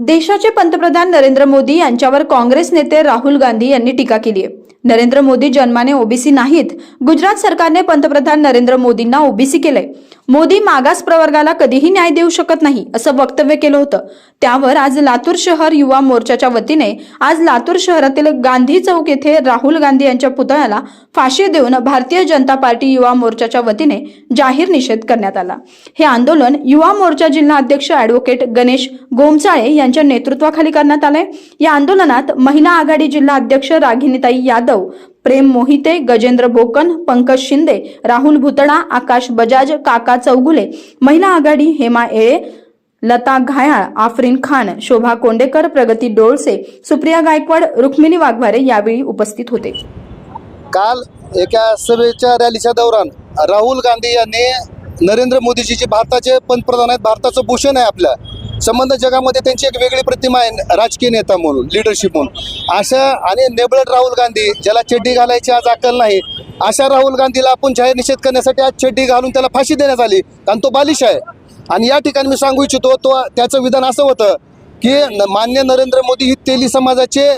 देशाचे पंतप्रधान नरेंद्र मोदी यांच्यावर काँग्रेस नेते राहुल गांधी यांनी टीका केली आहे. नरेंद्र मोदी जन्माने ओबीसी नाहीत. गुजरात सरकारने पंतप्रधान नरेंद्र मोदींना ओबीसी केलंय. मोदी मागास प्रवर्गाला कधीही न्याय देऊ शकत नाही असं वक्तव्य केलं होतं. त्यावर आज लातूर शहर युवा मोर्चाच्या वतीने आज लातूर शहरातील गांधी चौक येथे राहुल गांधी यांच्या पुतळ्याला फाशी देऊन भारतीय जनता पार्टी युवा मोर्चाच्या वतीने जाहीर निषेध करण्यात आला. हे आंदोलन युवा मोर्चा जिल्हा अध्यक्ष ऍडव्होकेट गणेश गोमचाळे यांच्या नेतृत्वाखाली करण्यात आलंय. या आंदोलनात महिला आघाडी जिल्हा अध्यक्ष रागिनीताई यादव प्रेम मोहिते गजेंद्र बोकन पंकज शिंदे राहुल भुतडा आकाश बजाज काका चौगुले महिला आघाडी हेमा एळे लता घायाळ आफरीन खान शोभा कोंडेकर प्रगती डोळसे सुप्रिया गायकवाड रुक्मिणी वाघवारे यावेळी उपस्थित होते. काल एका सभेच्या रॅलीच्या दौरान राहुल गांधी यांनी नरेंद्र मोदीजी जे भारताचे पंतप्रधान आहेत. भारताचं भूषण आहे आपल्या. संबंध जगामध्ये त्यांची एक वेगळी प्रतिमा आहे राजकीय नेता म्हणून लिडरशिप म्हणून. अशा आणि नेबळट राहुल गांधी ज्याला चड्डी घालायची आज अक्कल नाही अशा राहुल गांधीला आपण जाहीर निषेध करण्यासाठी आज चड्डी घालून त्याला फाशी देण्यात आली कारण तो बालिश आहे. आणि या ठिकाणी मी सांगू इच्छितो तो त्याचं विधान असं होतं की मान्य नरेंद्र मोदी ही तेली समाजाचे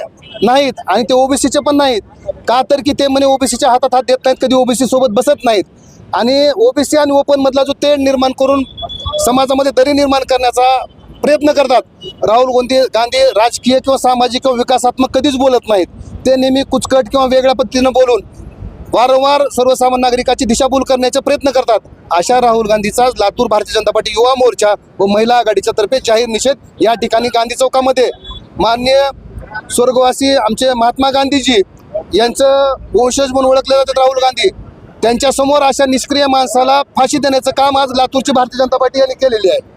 नाहीत आणि ते ओबीसीचे पण नाहीत. का तर की ते म्हणे ओबीसीच्या हातात हात देत नाहीत कधी ओबीसी सोबत बसत नाहीत. आणि ओबीसी आणि ओपन मधला जो तेढ निर्माण करून समाजामध्ये दरी निर्माण करण्याचा प्रयत्न करतात. राहुल गांधी गांधी राजकीय किंवा सामाजिक किंवा विकासात्मक कधीच बोलत नाहीत. ते नेहमी कुचकट किंवा वेगळ्या पद्धतीनं बोलून वारंवार सर्वसामान्य नागरिकाची दिशाभूल करण्याचा प्रयत्न करतात. अशा राहुल गांधीचा लातूर भारतीय जनता पार्टी युवा मोर्चा व महिला आघाडीच्या तर्फे जाहीर निषेध या ठिकाणी गांधी चौकामध्ये. मान्य स्वर्गवासी आमचे महात्मा गांधीजी यांचं वंशज म्हणून ओळखले जातात राहुल गांधी. त्यांच्यासमोर अशा निष्क्रिय माणसाला फाशी देण्याचं काम आज लातूरची भारतीय जनता पार्टी यांनी केलेली आहे.